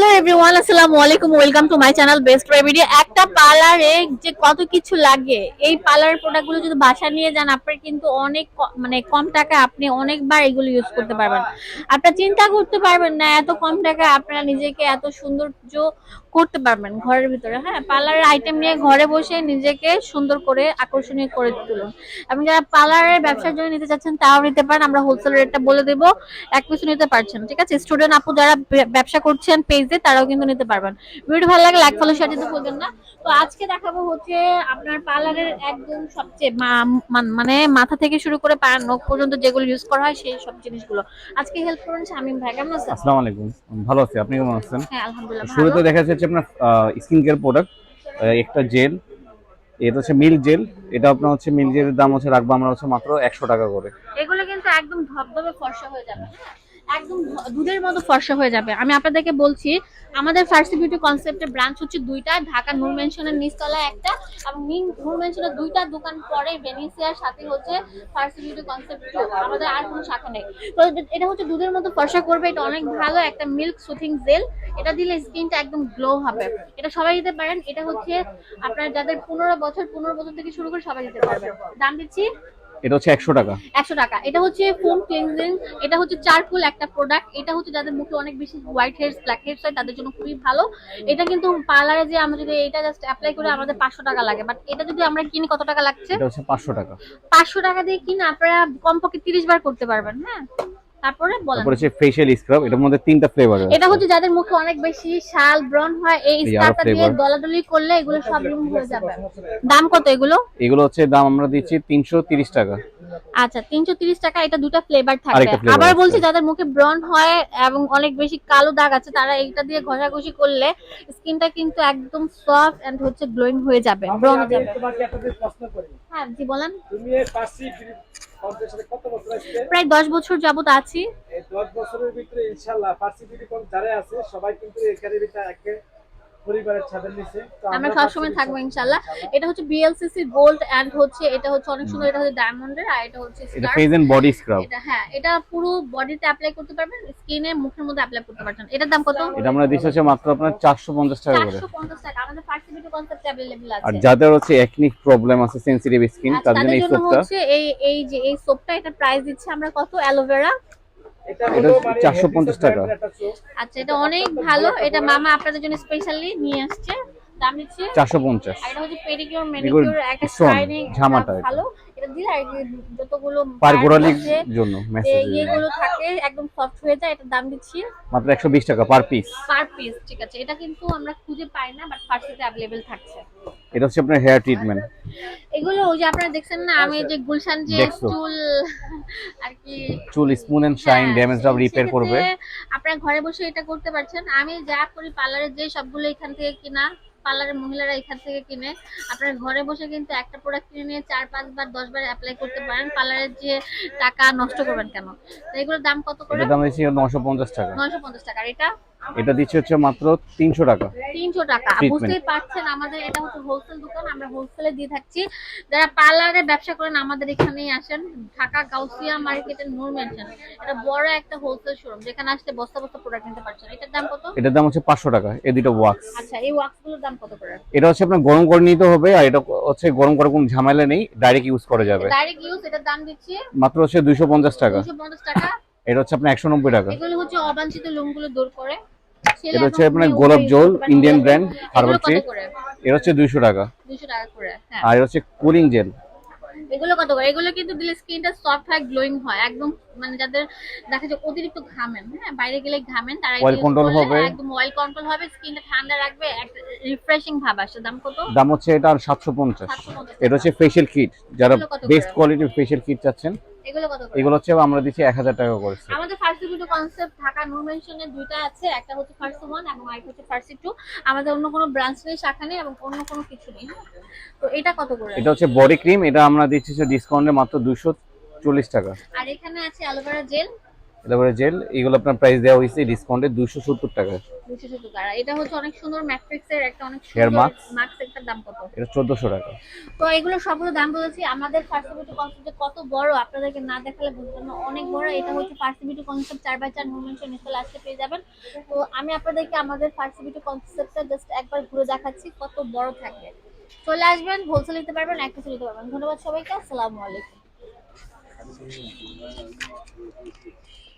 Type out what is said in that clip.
Hello everyone আসসালামু আলাইকুম। Welcome to my channel best রেভিডি একটা পার্লারে যে কত কিছু লাগে, এই পার্লার প্রোডাক্টগুলো যদি বাসা নিয়ে যান, আপনার কিন্তু অনেক মানে কম টাকা আপনি অনেকবার এগুলো ইউজ করতে পারবেন। আপনার চিন্তা করতে পারবেন না, এত কম টাকায় আপনারা নিজেকে এত সৌন্দর্য করতে পারবেন ঘরের ভিতরে হ্যাঁ? পার্লারের আইটেম নিয়ে ঘরে বসে নিজেকে সুন্দর করে আকর্ষণীয় করে তুলুন। এবং যারা পার্লারের ব্যবসার জন্য নিতে চাচ্ছেন, তাও নিতে পারেন। আমরা হোলসেল রেটটা বলে দেবো, এক পিছু নিতে পারছেন, ঠিক আছে? স্টুডেন্ট আপু যারা ব্যবসা করছেন পেজে তারাও কিন্তু নিতে পারবেন। ভিডিও ভালো লাগে লাইক ফলো শেয়ার দিতে ভুলবেন না। তো আজকে দেখাবো হচ্ছে আপনার পার্লারের একদম সবচেয়ে মানে মাথা থেকে শুরু করে পায়ের নখ পর্যন্ত যেগুলো ইউজ করা হয় সেই সব জিনিসগুলো। আজকে হেল্প করুন শামিম ভাই কেমন আছেন? আসসালামু আলাইকুম। ভালো আছি আপনি কেমন আছেন? হ্যাঁ আলহামদুলিল্লাহ শুরুতে দেখা যাচ্ছে আপনার স্কিন কেয়ার প্রোডাক্ট একটা জেল এটা হচ্ছে মিল্ক জেল এটা আপনার হচ্ছে মিল্ক জেলের দাম হচ্ছে রাখব আমরা হচ্ছে মাত্র একশো টাকা করে। এগুলো কিন্তু একদম ধবধবে ফর্সা হয়ে যাবে হ্যাঁ? একদম দুধের মতো ফর্সা হয়ে যাবে। আমি আপনাদেরকে বলছি, আমাদের ফার্সি বিউটি কনসেপ্টের ব্রাঞ্চ হচ্ছে দুইটা, ঢাকা নূর মেনশনের নিচতলায় একটা এবং নূর মেনশনের দুইটা দোকান পরে ভেনিসিয়ার সাথে হচ্ছে ফার্সি বিউটি কনসেপ্ট আমাদের আর কোনো শাখা নেই। তো এটা হচ্ছে দুধের মতো ফর্সা করবে, এটা অনেক ভালো একটা মিল্ক সুথিং জেল এটা দিলে স্কিনটা একদম গ্লো হবে। এটা সবাই দিতে পারেন। এটা হচ্ছে আপনার যাদের পনেরো বছর পনেরো বছর থেকে শুরু করে সবাই দিতে পারবেন দাম দিচ্ছি এটা হচ্ছে একশো টাকা। একশো টাকা। এটা হচ্ছে ফোম ক্লিনজিং এটা হচ্ছে চারকোল একটা প্রোডাক্ট এটা হচ্ছে যাদের মুখে অনেক বেশি হোয়াইট হেয়ার্স ব্ল্যাক হেয়ার্স হয় তাদের জন্য খুবই ভালো। এটা কিন্তু পার্লারে যে আমরা যদি এটা জাস্ট অ্যাপ্লাই করে আমাদের পাঁচশো টাকা লাগে। বাট এটা যদি আমরা কিনি কত টাকা লাগছে? এটা হচ্ছে পাঁচশো টাকা। পাঁচশো টাকা দিয়ে কিনে আপনারা কমপক্ষে তিরিশ বার করতে পারবেন হ্যাঁ? তারপরে বলেন। তারপর হচ্ছে ফেশিয়াল স্ক্রাব এটার মধ্যে তিনটা ফ্লেভার এটা হচ্ছে যাদের মুখে অনেক বেশি শাল ব্রন হয় এই আরও দিয়ে দলাদলি করলে এগুলো সব রিমুভ হয়ে যাবে। দাম কত এগুলো? এগুলো হচ্ছে দাম আমরা দিচ্ছি তিনশো তিরিশ টাকা। আচ্ছা তিনশো তিরিশ টাকা এটা দুটো ফ্লেভার থাকবে আবার বলছি যাদের মুখে ব্রন হয় এবং অনেক বেশি কালো দাগ আছে তারা এইটা দিয়ে ঘষাঘষি করলে স্কিনটা কিন্তু একদম সফট এন্ড হচ্ছে গ্লোয়িং হয়ে যাবে ব্রন যাবে। হ্যাঁ জি বলেন। তুমি এই প্রায় দশ বছর যাবত আছি। এই দশ বছরের ভিতরে ইনশাল্লাহ পার্সিপিটি যারা আছে? সবাই কিন্তু একাডেমিটা একে পরিবারের ছাদের নিচে আমরা সবসময় থাকব এটা হচ্ছে বিএলসিসি গোল্ড এন্ড হচ্ছে এটা হচ্ছে অনেক সুন্দর এটা হচ্ছে ডায়মন্ডের আর এটা হচ্ছে এটা। ফেস এন্ড বডি স্ক্রাব এটা হ্যাঁ এটা পুরো বডিতে অ্যাপ্লাই করতে পারবেন স্কিনে মুখের মধ্যে অ্যাপ্লাই করতে পারছেন এটার দাম কত? এটা আমরা দিচ্ছি মাত্র আপনার চারশো পঞ্চাশ টাকা করে। চারশো পঞ্চাশ টাকা। আমাদের ফার্স্ট ভিডিও কনসেপ্ট অ্যাভেলেবল আর যাদের হচ্ছে একনিক প্রবলেম আছে সেন্সিটিভ স্কিন আচ্ছা, তাদের জন্য এই সোপটা হচ্ছে এই এই যে এই সোপটা এটা প্রাইস দিচ্ছে আমরা কত? অ্যালোভেরা এটা এটা হলো মানে 450 টাকা। আচ্ছা এটা অনেক ভালো। এটা মামা আপনাদের জন্য স্পেশালি নিয়ে আসছে। দাম আর এটা হচ্ছে পেডিকিউর ম্যানিকিউর একটা শাইনিং ঝামাটা ভালো। এটা দিলে আর যতগুলো পার পায়ের গোড়ালির মধ্যে জন্য মেসেজ ইয়েগুলো থাকে একদম সফট হয়ে যায় এটার দাম দিচ্ছি। মাত্র একশো বিশ টাকা পার পিস পার পিস ঠিক আছে। এটা কিন্তু আমরা খুঁজে পাই না বাট ফার্স্টে অ্যাভেলেবেল থাকছে। এটা হচ্ছে আপনার হেয়ার ট্রিটমেন্ট এগুলো ওই যে আপনারা দেখছেন না আমি যে গুলশান যে চুল আর কি চুল স্মুথ এন্ড শাইন হ্যাঁ, ড্যামেজ সব রিপেয়ার করবে। আপনারা ঘরে বসে এটা করতে পারছেন। আমি যা করি পার্লারে যে সবগুলো এখান থেকে কিনা পার্লারের মহিলারা এখান থেকে কিনে আপনার ঘরে বসে কিন্তু একটা প্রোডাক্ট কিনে নিয়ে চার পাঁচবার দশ বার অ্যাপ্লাই করতে পারেন। পার্লারের যে টাকা নষ্ট করবেন কেন? তো এগুলোর দাম কত করে? দাম নশো পঞ্চাশ টাকা। নয়শো পঞ্চাশ টাকা। আর এটা? এটা দিচ্ছে হচ্ছে মাত্র তিনশো টাকা। তিনশো টাকা। Treatment. বুঝতেই পারছেন আমাদের এটা হচ্ছে হোলসেল দোকান আমরা হোলসেলে দিয়ে থাকছি। যারা পার্লারে ব্যবসা করেন আমাদের এখানেই আসেন। ঢাকা গাউসিয়া মার্কেটের নূর মেনশন এটা বড় একটা হোলসেল শোরুম যেখানে আসতে বস্তা বস্তা প্রোডাক্ট নিতে পারছেন। এটার দাম কত? এটার দাম হচ্ছে পাঁচশো টাকা এই দুটো ওয়াক্স আচ্ছা এই ওয়াক্সগুলোর দাম কত করে? এটা হচ্ছে আপনার গরম করে নিতে হবে আর এটা হচ্ছে গরম করার কোনো ঝামেলা নেই ডাইরেক্ট ইউজ করা যাবে। ডাইরেক্ট ইউজ এটার দাম দিচ্ছি? মাত্র হচ্ছে দুইশো পঞ্চাশ টাকা। দুশো পঞ্চাশ টাকা। এটা হচ্ছে আপনার একশো নব্বই টাকা। এগুলো হচ্ছে অবাঞ্ছিত লোমগুলো দূর করে। এটা হচ্ছে আপনার গোলাপ জল ইন্ডিয়ান ব্র্যান্ড হার্বাল এর এটা হচ্ছে দুইশো টাকা। 200 টাকা করে হ্যাঁ। আর এটা হচ্ছে কুলিং জেল এগুলো কত করে? এগুলো কিন্তু দিলে স্কিনটা সফট হয় গ্লোয়িং হয় একদম মানে যাদের দেখা যায় অতিরিক্ত ঘামেন হ্যাঁ? বাইরে গেলে ঘামেন তারা control করলে হবে। একদম অয়েল কন্ট্রোল হবে স্কিনটা ঠান্ডা রাখবে একটা রিফ্রেশিং ভাব আসে। দাম কত? দাম হচ্ছে এটা আর 750 এটা হচ্ছে ফেশিয়াল কিট যারা? বেস্ট কোয়ালিটির ফেশিয়াল কিট চাচ্ছেন এগুলো কত এগুলো হচ্ছে আমরা দিচ্ছি এক হাজার টাকা করে আমাদের first video concept Dhaka Noor মেনশনে দুইটা আছে একটা হচ্ছে ফার্সি ওয়ান এবং আরেকটা হচ্ছে ফার্সি টু আমাদের অন্য কোনো ব্রাঞ্চ নেই শাখা নেই এবং অন্য কোনো কিছু নেই হ্যাঁ? তো এটা কত করে? এটা হচ্ছে বডি ক্রিম এটা আমরা দিচ্ছি ডিসকাউন্টে মাত্র দুশো চল্লিশ টাকা। আর এখানে আছে অ্যালোভেরা জেল। তারপরে জেল এগুলো আপনার প্রাইস দেওয়া হয়েছে ডিসকাউন্টে দুশো সত্তর টাকা। দুশো সত্তর টাকা। এটা হচ্ছে অনেক সুন্দর ম্যাট্রিক্সের একটা অনেক সুন্দর? মাস্ক দাম কত? এটা চোদ্দোশো টাকা। তো এগুলো সবগুলো দাম বলেছি। আমাদের কনসেপ্ট কত বড় আপনাদেরকে না দেখালে বুঝবেন না অনেক বড়। এটা হচ্ছে কনসেপ্ট চার বাই চার মুভমেন্টের নিচে আসতে পেয়ে যাবেন। তো আমি আপনাদেরকে আমাদের কনসেপ্টটা জাস্ট একবার ঘুরে দেখাচ্ছি কত বড় থাকে চলে আসবেন হোলসেল নিতে পারবেন এক কিছু নিতে পারবেন। ধন্যবাদ সবাইকে আসসালামু আলাইকুম। 嗯，我们呢，一直就是。